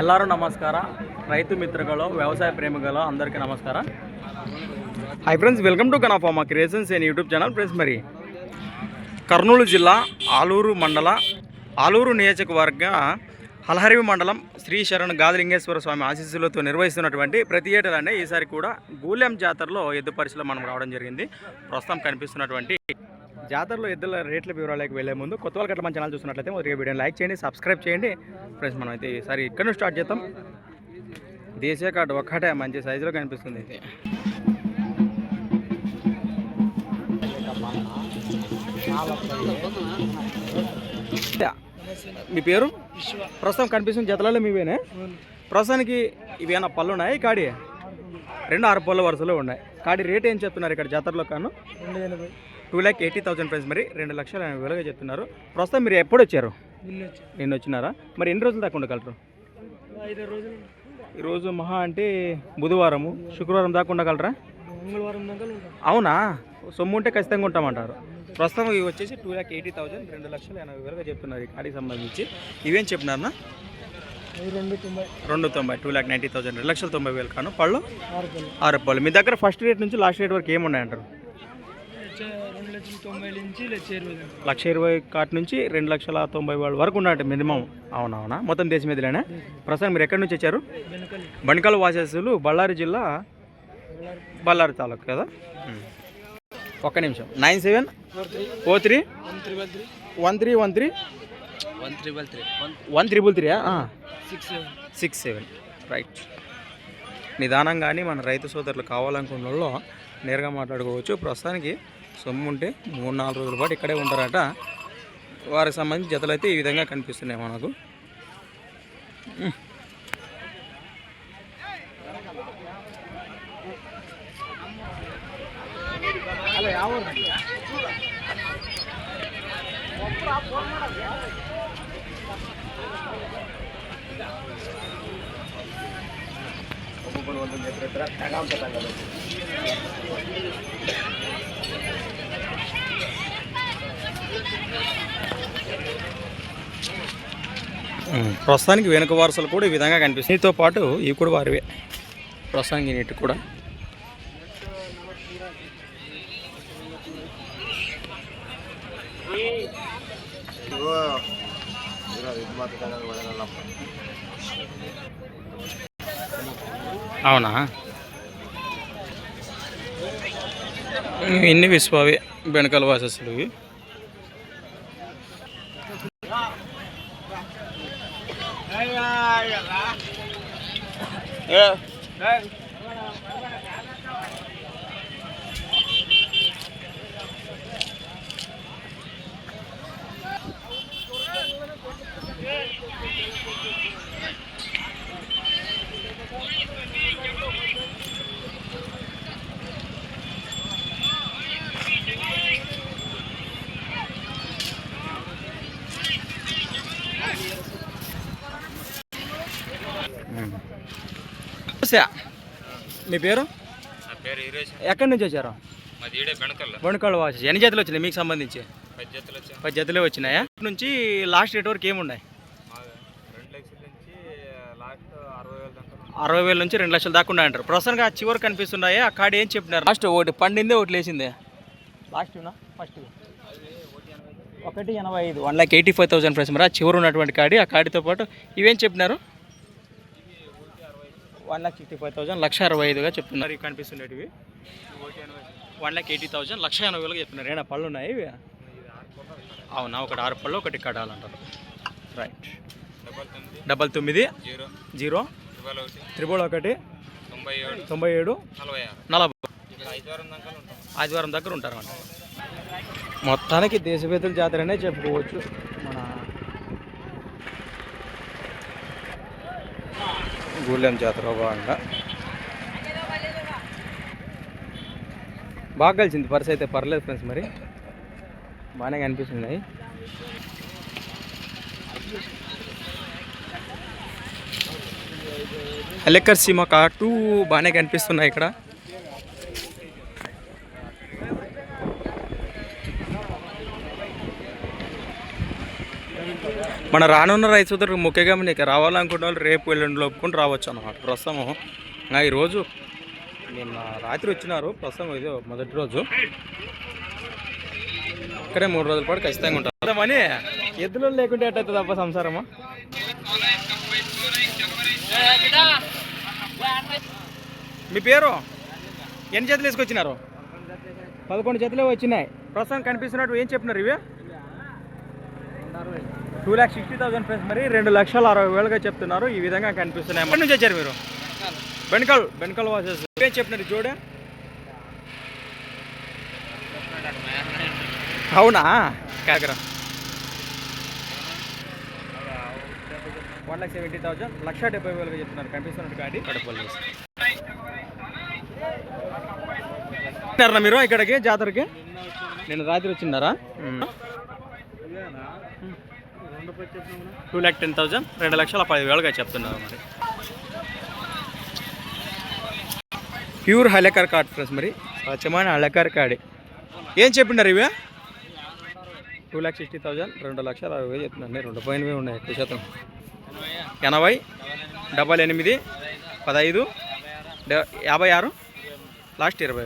ಎಲ್ಲರೂ నమస్కారం. రైతు ಮಿತ್ರಗಳು వ్యవసాయ ಪ್ರೇಮಿಗಳು అందరికీ నమస్కారం. Hi friends welcome to కనాఫామా creations and YouTube channel friends మరి కర్నూలు జిల్లా ఆలూరు మండల ఆలూరు నియోజకవర్గ హలహరివి మండలం శ్రీ శరణ్ గాదిలింగేశ్వర స్వామి ఆశీస్సులతో నిర్వహిస్తున్నటువంటి ప్రతి ఏటలంటే ఈసారి కూడా గూలెం జాతరలో ఎద్దు పరిశీలన మనం రావడం జరిగింది. ప్రస్తుతం కనిపిస్తున్నటువంటి జాతరలో ఎద్దుల రేట్ల వివరాలకు వెళ్ళే ముందు కొత్త వాళ్ళకి అట్లా మన ఛానల్ చూస్తున్నట్లయితే మొదటిగా వీడియోని లైక్ చేయండి సబ్స్క్రైబ్ చేయండి. ఫ్రెండ్స్ మనం అయితే ఈసారి ఇక్కడ నుంచి స్టార్ట్ చేద్దాం. దేశీయ కార్డు ఒక్కటే మంచి సైజులో కనిపిస్తుంది. ఇది మీ పేరు? ప్రస్తుతం కనిపిస్తున్న జతలలో మీవేనే? ప్రస్తుతానికి ఇవేనా పళ్ళు ఉన్నాయి? కాడి? రెండు ఆరు పళ్ళ వరుసలో ఉన్నాయి. కాడి రేట్ ఏం చెప్తున్నారు ఇక్కడ జాతరలో కాను? Two lakh eighty thousand price మరి రెండు లక్షల ఎనభై వేలుగా చెప్తున్నారు. ప్రస్తుతం మీరు ఎప్పుడు వచ్చారు? నిన్న వచ్చినారా? మరి ఎన్ని రోజులు దాకా ఉండగలరు? ఈరోజు మహా అంటే బుధవారము శుక్రవారం దాకా ఉండగలరా? అవునా? సొమ్ము ఉంటే ఖచ్చితంగా ఉంటామంటారు. ప్రస్తుతం ఇవి వచ్చేసి టూ ల్యాక్ ఎయిటీ థౌసండ్ రెండు లక్షల ఎనభై వేలుగా చెప్తున్నారు ఈ కాడికి సంబంధించి. ఇవేం చెప్పినారన్నా అవి రెండు తొంభై. రెండు తొంభై టూ ల్యాక్ నైంటీ థౌసండ్ రెండు లక్షల తొంభై వేలు కాను పళ్ళు? ఆరు పళ్ళు. మీ దగ్గర ఫస్ట్ రేట్ నుంచి లాస్ట్ రేట్ వరకు ఏమున్నాయంటారు? వచ్చే రెండు లక్షల తొంభై నుంచి లక్ష ఇరవై దాకా. లక్ష ఇరవై కాటి నుంచి రెండు లక్షల తొంభై వేల వరకు ఉన్నట్టు మినిమం. అవునవునా? మొత్తం దేశం మీదలేనా? ప్రస్తుతం మీరు ఎక్కడి నుంచి వచ్చారు? బణికల్ వాసేసులు బళ్ళారి జిల్లా బళ్ళారి తాలూకు కదా. ఒక్క నిమిషం. Nine seven four three one three one three. One three one triple three one one triple three six seven six seven right నిదానంగానే మన రైతు సోదరులు కావాలనుకున్న వాళ్ళు నేరుగా మాట్లాడుకోవచ్చు. ప్రస్తుతానికి సొమ్ము ఉంటే మూడు నాలుగు రోజుల పాటు ఇక్కడే ఉంటారట వారికి సంబంధించి జతలు అయితే ఈ విధంగా కనిపిస్తున్నాయి మనకు ఉమ్. ఉమ్, ప్రస్తుతానికి వెనుక వారసులు కూడా ఈ విధంగా కనిపిస్తుంది. దీంతో పాటు ఇవి కూడా వారివే. ప్రస్తుతానికి నీటి కూడా. అవునా? ఎన్ని ఇన్ని విశ్వావి బెనకాల వాసస్సులు ఇవి. đây là đây. నమస్తే. మీ పేరు? నా పేరు ఈరోజు ఎక్కడి నుంచి వచ్చారు? బొండకాళ్ళు వాసెస్ ఎన్ని జతలు వచ్చినాయి మీకు సంబంధించి? పది జతలు వచ్చినాయా? నుంచి లాస్ట్ రేట్ వరకు ఏమున్నాయి? మాది రెండు లక్షల నుంచి లాస్ట్ అరవై వేల నుంచి రెండు లక్షల దాకా ఉన్నాయంటారు. ప్రస్తుతానికి ఆ చివరి కనిపిస్తున్నాయి? ఆ కాడ ఏం చెప్పినారు? లాస్ట్ ఒకటి పండిందే ఒకటి లేచిందే. లాస్ట్ ఫస్ట్ ఒకటి ఎనభై ఐదు. One lakh eighty five thousand price మరి ఆ చివరి ఉన్నటువంటి కాడి ఆ కాడితో పాటు ఇవేం చెప్పినారు? One lakh sixty five thousand లక్ష అరవై ఐదుగా చెప్తున్నారు. ఇవి కనిపిస్తుండేటివి? వన్ లాక్ ఎయిటీ థౌసండ్ లక్ష ఎనభై వేలుగా చెప్తున్నారు. ఏమైనా పళ్ళు ఉన్నాయి ఇవి? అవునా ఒకటి ఆరు పళ్ళు ఒకటి కడాలంటారు. రైట్ డబల్ తొమ్మిది జీరో. త్రిబుల్ ఒకటి. తొంభై ఏడు. తొంభై ఏడు. నలభై ఆదివారం దగ్గర ఉంటారన్నమాట మొత్తానికి దేశవేతుల జాతరనే చెప్పుకోవచ్చు. గూళ్ళెం జాతర భాగంగా బాగా కలిసింది పర్స్ అయితే పర్లేదు ఫ్రెండ్స్ మరి. బాగానే కనిపిస్తున్నాయి. ఎలెక్కర్ సీమ కాటు బాగానే కనిపిస్తున్నాయి ఇక్కడ. మన రానున్న రైతు సోదరులకు ముఖ్యంగా నీకు రావాలనుకున్న వాళ్ళు రేపు ఎల్లుండి ఒప్పుకొని రావచ్చు అన్నమాట. ప్రస్తుతం నా ఈరోజు నిన్న రాత్రి వచ్చినారు. ప్రస్తుతం ఇది మొదటి రోజు. ఇక్కడే మూడు రోజుల పాటు ఖచ్చితంగా ఉంటారు. మనీ ఎద్దులో లేకుంటే ఎట్టయితే తప్ప సంసారమా? మీ పేరు? ఎన్ని చేతులు వేసుకొచ్చినారు పదకొండు చేతులే వచ్చినాయి. ప్రస్తుతం కనిపిస్తున్నట్టు ఏం చెప్పినారు ఇవి? Two lakh sixty thousand price మరి రెండు లక్షల అరవై వేలుగా చెప్తున్నారు. ఈ విధంగా కనిపిస్తున్నాయి. ఎక్కడి నుంచి వచ్చారు మీరు? బెనకల్ బెనకల్ వాసెస్ ఏం చెప్పినారు చూడే అవునా? కాకరా. One lakh seventy thousand. లక్ష డెబ్బై వేలుగా చెప్తున్నారు. కనిపిస్తున్నట్టు గాడి. కడపల్లి మీరు ఇక్కడికి జాతరకి? నేను రాత్రి వచ్చినారా టూ ల్యాక్ టెన్ థౌజండ్. రెండు లక్షల పది వేలుగా చెప్తున్నారు మరి. ప్యూర్ హలెకర్ కార్డ్ ఫ్రెండ్స్ మరి. స్వచ్ఛమైన హలెకర్ కార్డే. ఏం చెప్పినారు ఇవి? టూ ల్యాక్ సిక్స్టీ థౌజండ్ రెండు లక్షల అరవై వేలు చెప్తున్నాను రెండు పోయినవి ఉన్నాయి ఎక్కువ శాతం. ఎనభై డబల్ ఎనిమిది పదహైదు డ- యాభై ఆరు లాస్ట్ ఇరవై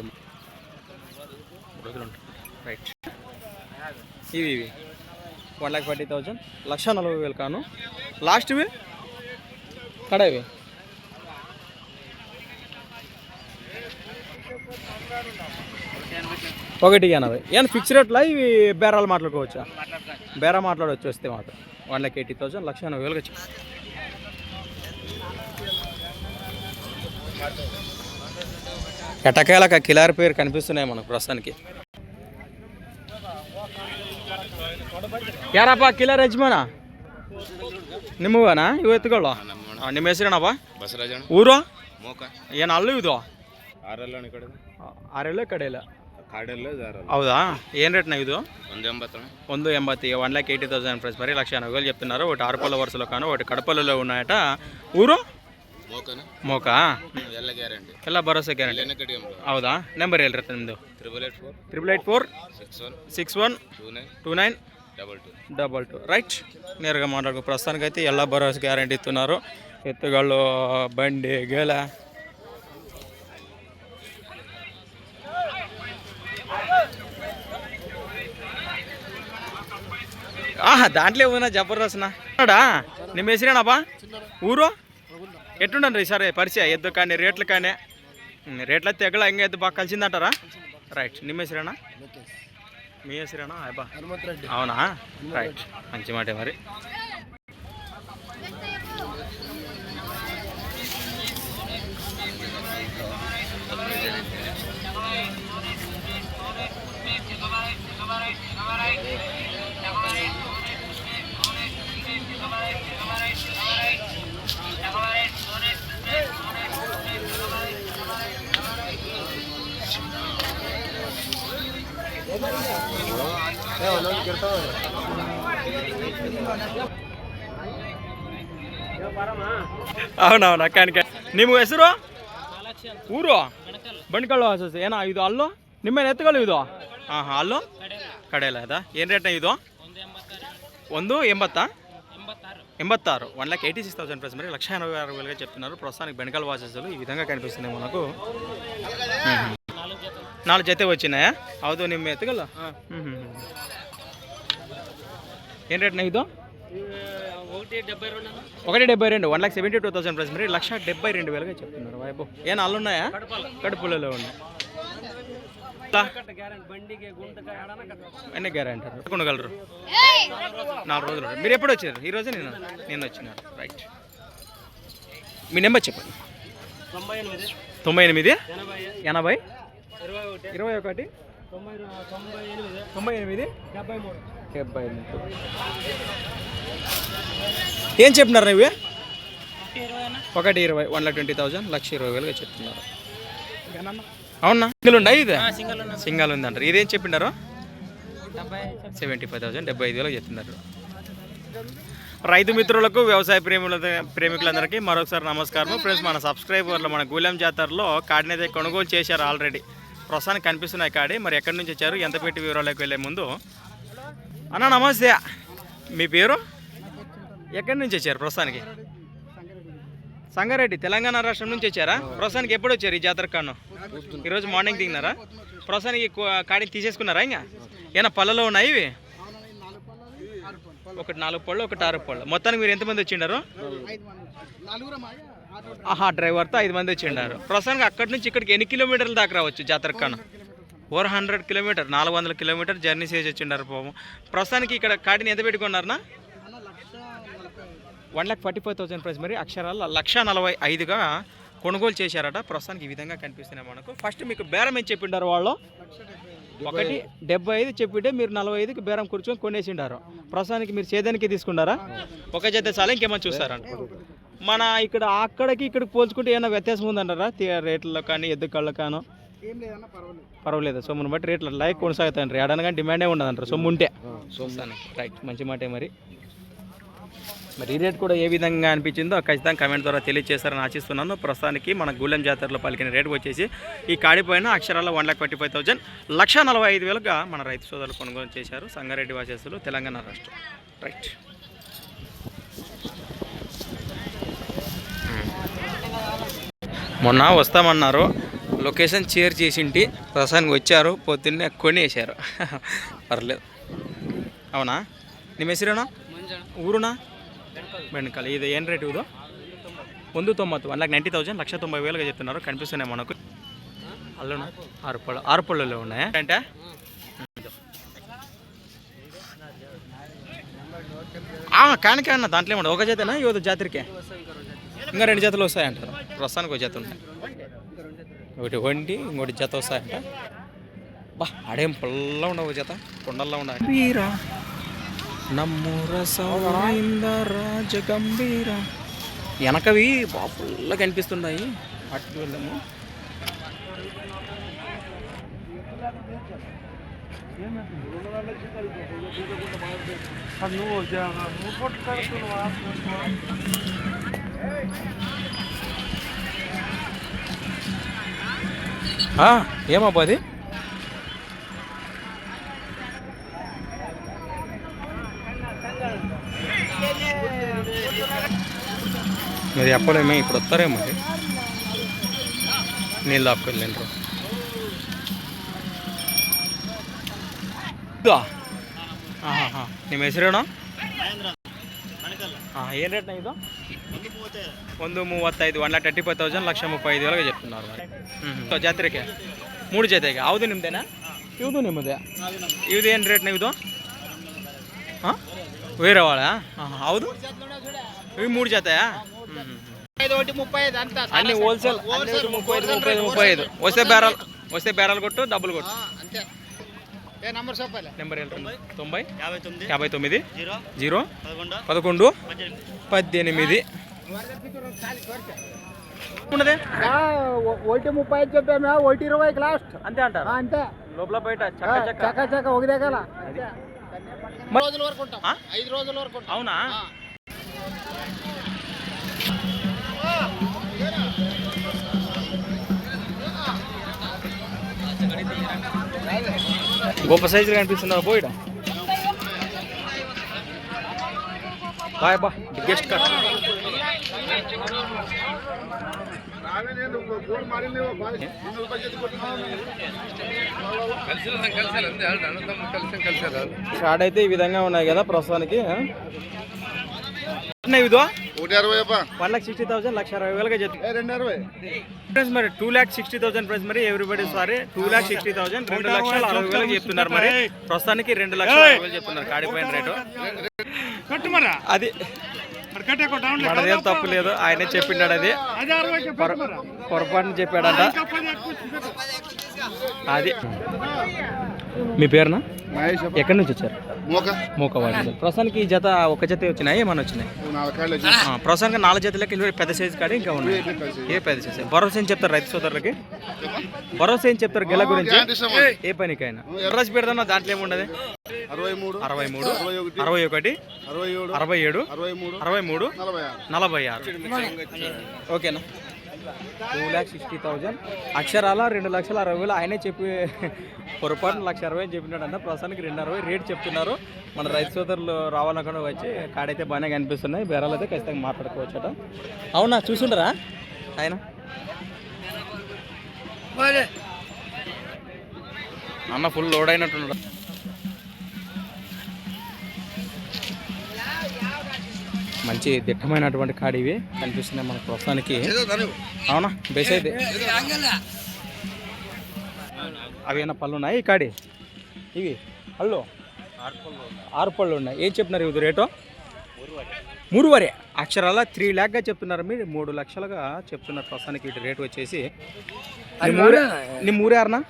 రోజులు ఉంటాయి రైట్ ఇవి ఇవి. One lakh forty thousand. లక్ష నలభై వేలు కాను. లాస్ట్వి కడవి ఒకటి ఎనభై. ఏమైనా ఫిక్స్ రేట్లో ఇవి బేరాలు మాట్లాడుకోవచ్చా? బేరా మాట్లాడవచ్చు వస్తే మాత్రం. వన్ ల్యాక్ ఎయిటీ థౌసండ్ లక్ష ఎనభై వేలకు చెప్పు ఎటకేలకు కిలారి పేరు కనిపిస్తున్నాయి మనకు ప్రస్తుతానికి. ಯಾರಪ್ಪ ಕಿಲರ್ ಯಜಮಾನ? ನಿಮ್ಮವನ ಇವ ಎತ್ಕೊಳ್ಳ? ನಿಮ್ಮ ಹೆಸರೇನಪ್ಪ? ಊರು? ಊರ ಏನ ಅಲ್ಲೂ ಇದು ಆರೆಲ್ಲ ಆರೆಲ್ಲ ಕಡೆ ಇಲ್ಲ. ಹೌದಾ? ಏನ್ ರೇಟ್ ನಾವು ಇದು? ಒಂದು ಎಂಬತ್ತು ಒಂದು one lakh eighty thousand price ಬರೀ ಲಕ್ಷ ನಗೋಲ್ ಚೆಪ್ತಿನಾರು ಒಟ್ಟು ಆರ್ಪಲ್ಲ ವರ್ಸಲು ಕಾನು ಒಟ್ಟು ಕಡಪಲ್ಲ ಉನ್ನಾಯಟ ಊರು? ಮೋಕ. ಎಲ್ಲ ಭರೋಸೆ ಗ್ಯಾರಂಟಿ ಹೌದಾ? ನಂಬರ್ ಎಲ್ಲಿರುತ್ತೆ ನಿಮ್ದು. Triple eight four triple eight four six one six one two nine two nine double two right నేరుగా మాట్లాడుకో ప్రస్తుతానికి అయితే ఎలా బరోస్ గ్యారంటీ ఇస్తున్నారు. ఎత్తుగాళ్ళు బండి గేల. ఆహా దాంట్లో ఏమైనా జబర్దస్త్ అడా నేను వేసినానబ్బా ఊరు? ఎట్టుండండి ఈసారి? పరిచయం? ఎద్దు కానీ రేట్లు కానీ. రేట్లయితే ఎగల ఇంకా ఎద్దు బాగా కలిసిందంటారా? రైట్ నిమ్మేసిరేనా మీ హెసరేనా అబ్బా హనుమంత్ రెడ్డి. అవునా? రైట్ మంచి మాట మరి. ಅವನವನ ಕಾಣಿಕೆ ನಿಮ್ಮ ಹೆಸರು ಊರು ಬಂಡ್ಕಲ್ಲು ಹಸು ಏನೋ ಇದು ಅಲ್ಲೋ ನಿಮ್ಮೇನು ಎತ್ತುಗಳು ಇದು ಹಾಂ ಹಾಂ ಅಲ್ಲೋ ಕಡೆಯಲ್ಲ ಅದಾ ಏನು ರೇಟ್ನ ಇದು ಒಂದು ಎಂಬತ್ತಾ ఎంబత్తారు. One lakh eighty six thousand price మరి లక్ష ఎనభై ఆరు వేలుగా చెప్తున్నారు. ప్రస్తుతానికి బెనకల్ వాచెస్లు ఈ విధంగా కనిపిస్తుంది మనకు. నాలుగు జత వచ్చినాయా? అవుదు నిమ్మ ఎత్తుగల? ఏం రేట్ ఇది ఒకటి డెబ్బై రెండు one lakh seventy two thousand price మరి లక్ష డెబ్బై రెండు వేలుగా చెప్తున్నారు. వైబో ఏం అల్లు ఉన్నాయా? కడుపులలో ఉన్నాయి. గ్యారెంటీ. బండికి గుంటకాయ అన్నీ గ్యారంటీ కొనగలరు. నాలుగు రోజులు మీరు ఎప్పుడు వచ్చారు? ఈ రోజే నేను నేను వచ్చినారు రైట్ మీ నెంబర్ చెప్పండి. తొంభై ఎనిమిది. తొంభై ఎనిమిది? ఎనభై. ఎనభై? ఇరవై ఒకటి. తొంభై ఎనిమిది. డెబ్బై మూడు. డెబ్బై మూడు ఏం చెప్పినారు అన్న. ఒకటి ఇరవై వన్ లాక్ ట్వంటీ థౌసండ్ లక్ష ఇరవై వేలుగా చెప్తున్నారు. అవునా? సింగిల్ ఉందా ఇది? సింగల్ సింగల్ ఉందంటారు ఇదేం చెప్పినారు? డెబ్బై సెవెంటీ ఫైవ్ థౌసండ్ డెబ్బై ఐదు వేలకు చెప్తున్నారు. రైతు మిత్రులకు వ్యవసాయ ప్రేమికుల ప్రేమికులందరికీ మరొకసారి నమస్కారం ఫ్రెండ్స్ మన సబ్స్క్రైబర్లు మన గూలెం జాతరలో కాడినైతే కొనుగోలు చేశారు ఆల్రెడీ. ప్రస్తుతానికి కనిపిస్తున్నాయి కాడి. మరి ఎక్కడి నుంచి వచ్చారు? ఎంత పెట్టి వివరాలకు వెళ్ళే ముందు? అన్న నమస్తే. మీ పేరు? ఎక్కడి నుంచి వచ్చారు ప్రస్తుతానికి సంగారెడ్డి తెలంగాణ రాష్ట్రం నుంచి వచ్చారా? ప్రస్తుతానికి ఎప్పుడు వచ్చారు ఈ జాతర కాను ఈరోజు మార్నింగ్ దిగినారా? ప్రస్తుతానికి కాడికి కాడిని తీసేసుకున్నారా ఇంకా? ఏమైనా పళ్ళలో ఉన్నాయి ఇవి? ఒకటి నాలుగు పళ్ళు ఒకటి ఆరు పళ్ళు. మొత్తానికి మీరు ఎంతమంది వచ్చిండారు? ఆహా డ్రైవర్తో ఐదు మంది వచ్చిండారు. ప్రస్తుతానికి అక్కడి నుంచి ఇక్కడికి ఎన్ని కిలోమీటర్ల దాకా రావచ్చు జాతరకన్నా ఫోర్ హండ్రెడ్ కిలోమీటర్ నాలుగు వందల కిలోమీటర్ జర్నీ చేసి వచ్చిండారు పాపం. ప్రస్తుతానికి ఇక్కడ కాడిని ఎంత పెట్టుకున్నారనా one lakh forty five thousand price. మరి అక్షరాల లక్ష నలభై ఐదుగా కొనుగోలు చేశారట. ప్రస్తుతానికి ఈ విధంగా కనిపిస్తున్నాయి మనకు. ఫస్ట్ మీకు బేరం ఏం చెప్పిండారు వాళ్ళు? ఒకటి డెబ్బై ఐదు చెప్పింటే మీరు నలభై ఐదుకి బేరం కూర్చొని కొనేసిండారు. ప్రస్తుతానికి మీరు చేదానికి తీసుకున్నారా? ఒక జత చాలా ఇంకేమైనా చూస్తారంట మన ఇక్కడ అక్కడికి ఇక్కడికి పోల్చుకుంటే ఏమైనా వ్యత్యాసం ఉందంటారా? రేట్లలో కానీ ఎద్దు కళ్ళ కాను? పర్వాలేదు. సొమ్మును బట్టి రేట్లు లైక్ కొనసాగుతాయంటారు ఏడనగా డిమాండే ఉండదంటారు. సొమ్ము ఉంటే. రైట్ మంచి మాటే మరి. మరి ఈ రేట్ కూడా ఏ విధంగా అనిపించిందో ఖచ్చితంగా కమెంట్ ద్వారా తెలియజేస్తారని ఆశిస్తున్నాను. ప్రస్తుతానికి మన గూలెం జాతరలో పలికిన రేటు వచ్చేసి ఈ కాడిపోయిన అక్షరాల one lakh forty five thousand లక్ష నలభై ఐదు వేలుగా మన రైతు సోదరులు కొనుగోలు చేశారు. సంగారెడ్డి వాసేసులు తెలంగాణ రాష్ట్రం. రైట్. మొన్న వస్తామన్నారు లొకేషన్ షేర్ చేసింటి ప్రస్తుతానికి వచ్చారు పొద్దున్నే కొనేసారు పర్లేదు అవునా ನಿಮ್ಮ ಹೆಸರೇನಾ ಊರುನಾ బెండకాయలు ఇది ఏం రేటు ఇదో ಒಂದು తొంభత్తు వన్ లాక్ నైంటీ థౌసండ్ లక్ష తొంభై వేలుగా చెప్తున్నారు కనిపిస్తున్నాయి మనకు అల్లునా ఆరు పళ్ళు ఆరు పళ్ళులో ఉన్నాయా అంటే కానికే అన్న దాంట్లో ఏమన్నా ఒక జతనా యువత జాతరకే ఇంకా రెండు జతలు వస్తాయంటారు. ప్రస్తుతానికి ఒక జత ఉంటాయి. ఒకటి వండి ఇంకోటి జత వస్తాయంట. బా ఆడేం పొల్ల ఉండవు జత కొండల్లో ఉండాలి రాజగంభీర. వెనకవి బాగా ఫుల్గా కనిపిస్తున్నాయి అటు వెళ్ళాము. ఆ, ఏమబ్బా అది మరి చెప్పలేమే ఇప్పుడు వస్తారేమో మరి నీళ్ళు ఆపుకెళ్ళిండ్రు ఇదా ఆహాహా. ನಿಮ್ಮ ಹೆಸರೇನು ಹಾಂ ಏನು ರೇಟ್ನ ಇದು ಒಂದು ಮೂವತ್ತೈದು one lakh twenty five thousand lakh ಮುಪ್ಪೈ ಐದು ಒಳಗೆ ಜಟ್ಟಿನವ್ರು ಸೊ ಜಾತ್ರೆಗೆ ಮೂರು ಜಾತ್ರೆಗೆ ಹೌದು ನಿಮ್ದೇನಾ? ಇವುದು ನಿಮ್ಮದೇ. ಇವ್ದು ಏನು ರೇಟ್ ನಿಮ್ದು ಹಾಂ? ವೀರವಾಳ? ಹಾಂ ಹೌದು? ಇವ್ ಮೂರು ಜಾತ್ರೆ ಅಲ್ಲಿ ಹೋಲ್ಸೇಲ್ ಮುಪ್ಪೈದು ಮುಪ್ಪೈ ಹೊಸ ಬ್ಯಾರಲ್ ಹೊಸ ಬ್ಯಾರಲ್ ಕೊಟ್ಟು ಡಬಲ್ ಕೊಟ್ಟು. ತೊಂಬೈ ಯಾವ ತೊಂಬೈ? ಯಾವ ತೊಂಬೈ ಜೀರೋ? ಜೀರೋ? ಪದಕೊಂಡು ಪದಕೊಂಡು ಪದ್ದೆನಿಮಿದಿ ఒకటి ముప్పై ఐదు చెప్పాము ఒకటి ఇరవైకి లాస్ట్. అంతే అంటారు? అంతే. లోపల బయట చక్క చక్క. ఒక దగ్గర. రోజుల వరకు ఉంటాం? ఐదు రోజుల వరకు ఉంటాం. అవునా? గొప్ప సైజులు కనిపిస్తున్నారు పోయిడ బాయ్ బా బిగ్గెస్ట్ కట్ షార్ట్ అయితే ఈ విధంగా ఉన్నాయి కదా ప్రస్తుతానికి వన్ లాక్ సిక్స్టీ థౌసండ్ లక్ష అరవై వేలుగా మరి two lakh sixty thousand price మరి everybody sorry two sixty thousand రెండు లక్షల అరవై వేలకు చెప్తున్నారు మరి. ప్రస్తుతానికి రెండు లక్షల అరవై వేలు చెప్తున్నారు కాడిపోయిన రేటు. అది మనదేం తప్పు లేదు. ఆయనే చెప్పిండాడు అది. పొర- పొరపాటున చెప్పాడంట. అది. మీ పేరునా? మహేష్ ఎక్కడి నుంచి వచ్చారు? మోక. మూకవాడి ప్రస్తుతానికి ఈ జత ఒక జత వచ్చినాయి? ఏమన్నా వచ్చినాయి? ప్రస్తుతానికి నాలుగు జతలకి ఇల్లు పెద్ద సైజు కాడి ఇంకా ఉన్నాయి. ఏ పెద్ద సైజు భరోసా ఏం చెప్తారు రైతు సోదరులకి? భరోసా ఏం చెప్తారు గెల గురించి? ఏ పనికైనా. ఎర్రసి పెడదాం దాంట్లో ఏముండదు? అరవై మూడు. అరవై మూడు. అరవై ఒకటి. అరవై ఏడు. అరవై ఏడు. అరవై మూడు. అరవై మూడు. నలభై ఆరు. ఓకేనా? టూ ల్యాక్స్ సిక్స్టీ థౌజండ్ అక్షరాల రెండు లక్షల అరవై వేలు. ఆయనే చెప్పి పొరపాటున లక్ష అరవై అని చెప్పినాడు అన్న. ప్రస్తుతానికి రెండు అరవై రేట్ చెప్తున్నారు. మన రైతు సోదరులు రావాలనుకుని వచ్చి కాడైతే బాగానే కనిపిస్తున్నాయి. బేరాలు అయితే ఖచ్చితంగా మాట్లాడుకోవచ్చట. అవునా చూసుండరా? ఆయన? అన్న ఫుల్ లోడ్ అయినట్టున్నాడు. మంచి దిట్టమైనటువంటి కాడి ఇవి. కనిపిస్తున్నాయి మన ప్రస్తుతానికి. అవునా? బేస్ అయితే. అవి ఏమైనా పళ్ళు ఉన్నాయి ఈ కాడి? ఇవి. పళ్ళు? ఆరు పళ్ళు ఉన్నాయి. ఏం చెప్పినారు ఇది రేటు? మూరువరే అక్షరాల త్రీ ల్యాక్గా చెప్తున్నారు మీరు. మూడు లక్షలుగా చెప్తున్నారు ప్రస్తుతానికి ఇటు రేటు వచ్చేసి. మూరే మూరేరనా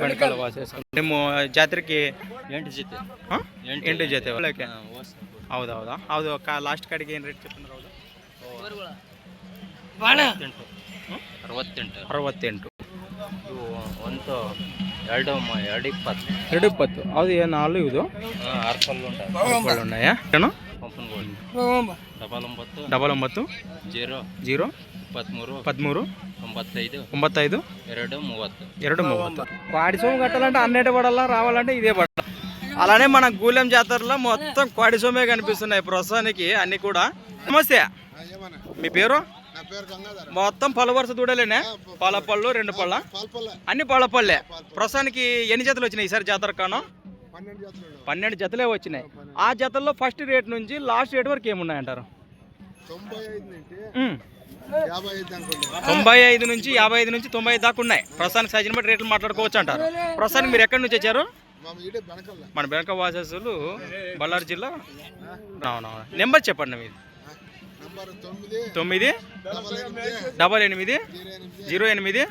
వెనకాల. వాసేస్తాం మేము జాతరకి ఏంటి జీతే? ఏంటి జీతే? ಹೌದು ಹೌದಾ ಹೌದು ಕಾ ಲಾಸ್ಟ್ ಕಡೆಗೆ ಏನು ರೇಟ್ ಸಿಕ್ತಂದ್ರೆ ಹೌದು. ಬಾಣ. ಎಂಟು ಅರವತ್ತೆಂಟು. ಅರವತ್ತೆಂಟು ಒಂದು ಎರಡು ಎರಡು ಇಪ್ಪತ್ತು. ಎರಡು ಇಪ್ಪತ್ತು. ಅದು ಏನು ಹಾಲು ಇದು? ಆರ್ಪಲ್ ಉಂಟ. ಒಳ್ಳೆಯ ಏನು? ಪಂಪನ್ ಗೋಲ್ಡ್ ಡಬಲ್ ಒಂಬತ್ತು. ಡಬಲ್ ಒಂಬತ್ತು. ಜೀರೋ ಜೀರೋ ಇಪ್ಪತ್ತ್ಮೂರು. పదమూడు ಒಂಬತ್ತೈದು. ಒಂಬತ್ತೈದು. ಎರಡು ಮೂವತ್ತು. ಎರಡು మూవత్తు వాడి సొమ్ము కట్టాలంటే ಬಡಲ್ಲ పడాలా రావాలంటే ఇదే పడాలి అలానే మన గూలెం జాతరలో మొత్తం కోడి సోమే కనిపిస్తున్నాయి ప్రస్తుతానికి అన్ని కూడా. నమస్తే. మీ పేరు? మొత్తం పళ్ళ వరుస దూడలేనే? పాలపళ్ళు రెండు పళ్ళ? అన్ని పాలపళ్ళే ప్రస్తుతానికి ఎన్ని జతలు వచ్చినాయి ఈసారి జాతర కాను పన్నెండు జతలే వచ్చినాయి. ఆ జతల్లో ఫస్ట్ రేట్ నుంచి లాస్ట్ రేట్ వరకు ఏమున్నాయంటారు తొంభై ఐదు నుంచి యాభై ఐదు నుంచి తొంభై ఐదు దాకా ఉన్నాయి. ప్రస్తుతానికి సైజుని బట్టి రేట్లు మాట్లాడుకోవచ్చు అంటారు. ప్రస్తుతానికి మీరు ఎక్కడి నుంచి వచ్చారు? మన బెనక వాసస్సులు బళ్ళారి జిల్లా? అవునవును. నెంబర్ చెప్పండి మీది తొమ్మిది. డబల్ ఎనిమిది. జీరో ఎనిమిది.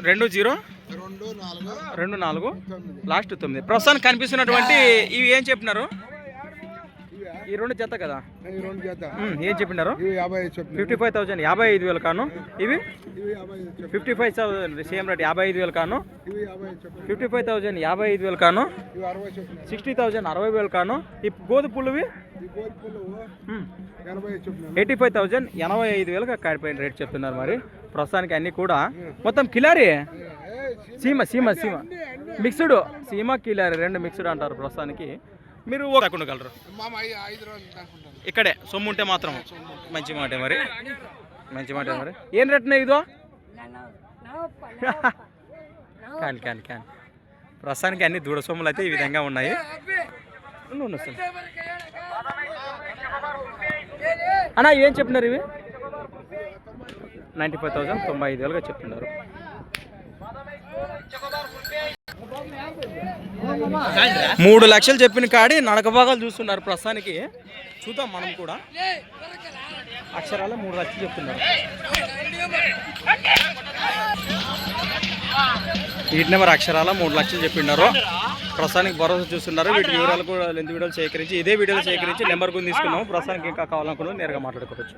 రెండు జీరో. రెండు నాలుగు. లాస్ట్ తొమ్మిది. ప్రస్తుతానికి కనిపిస్తున్నటువంటి ఇవి ఏం చెప్పినారు? ఈ రెండు జత కదా? ఏం చెప్పినారు? ఫిఫ్టీ ఫైవ్ థౌసండ్ యాభై ఐదు వేలు కాను. ఇవి? Fifty five thousand same rate యాభై ఐదు వేలు కాను. ఫిఫ్టీ ఫైవ్ థౌసండ్ యాభై ఐదు వేలు కాను. సిక్స్టీ థౌసండ్ అరవై వేలు కాను. ఈ గోధు పుల్లువి? ఎయిటీ ఫైవ్ థౌసండ్ ఎనభై ఐదు వేలుగా కాడిపోయిన రేట్ చెప్తున్నారు మరి. ప్రస్తుతానికి అన్నీ కూడా. మొత్తం కిలారి? సీమ సీమ సీమ మిక్స్డ్. సీమ కిలారి రెండు మిక్స్డ్ అంటారు ప్రస్తుతానికి. మీరు కలరు ఇక్కడే సొమ్ము ఉంటే మాత్రం. మంచి మాట మరి. మంచి మాట మరి. ఏం రేట్నా ఇదో కాని కాని కాని. ప్రస్తుతానికి అన్ని దూడ సొమ్ములు అయితే ఈ విధంగా ఉన్నాయి. అన్నా ఏం చెప్పినారు ఇవి? నైంటీ ఫైవ్ థౌసండ్ తొంభై ఐదు వేలుగా చెప్తున్నారు. మూడు లక్షలు చెప్పిన కాడి నడకభాగాలు చూస్తున్నారు ప్రస్తుతానికి. చూద్దాం మనం కూడా. అక్షరాల మూడు లక్షలు చెప్తున్నారు. వీటి నెంబర్ అక్షరాల మూడు లక్షలు చెప్పినారు. ప్రస్తుతానికి భరోసా చూస్తున్నారు. వీటి వివరాలు కూడా లెంత్ వీడియోలు సేకరించి ఇదే వీడియోలు సేకరించి నెంబర్ కొన్ని తీసుకున్నాము ప్రస్తుతానికి ఇంకా కావాలనుకున్నాం నేరుగా మాట్లాడుకోవచ్చు.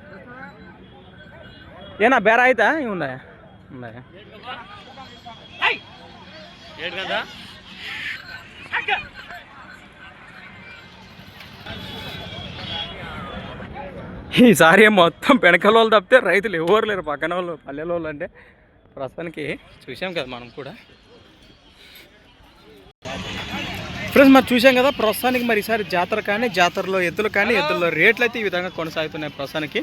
ఏనా బేరా అయితే ఉన్నాయా ఉన్నాయా ఈసారి మొత్తం పెనకల వాళ్ళు తప్పితే రైతులు ఎవరు లేరు పక్కన వాళ్ళు పల్లెల వాళ్ళు అంటే. ప్రస్తుతానికి చూసాం కదా మనం కూడా. ఫ్రెండ్స్ మరి చూసాం కదా ప్రస్తుతానికి మరి ఈసారి జాతర కానీ జాతరలో ఎద్దులు కానీ ఎద్దుల్లో రేట్లు అయితే ఈ విధంగా కొనసాగుతున్నాయి ప్రస్తుతానికి.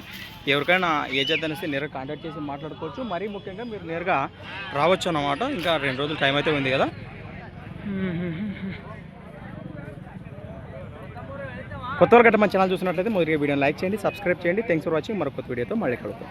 ఎవరికైనా ఏ అనేసి నేరుగా కాంటాక్ట్ చేసి మాట్లాడుకోవచ్చు. మరీ ముఖ్యంగా మీరు నేరుగా రావచ్చు అన్నమాట. ఇంకా రెండు రోజులు టైం అయితే ఉంది కదా. కొత్త వాళ్ళు గట్ట మన ఛానల్ చూసినట్లయితే మొదటిగా వీడియోని లైక్ చేయండి సబ్స్క్రైబ్ చేయండి. థ్యాంక్స్ ఫర్ వాచింగ్ మరొక కొత్త వీడియోతో మళ్ళీ కలుగుతాం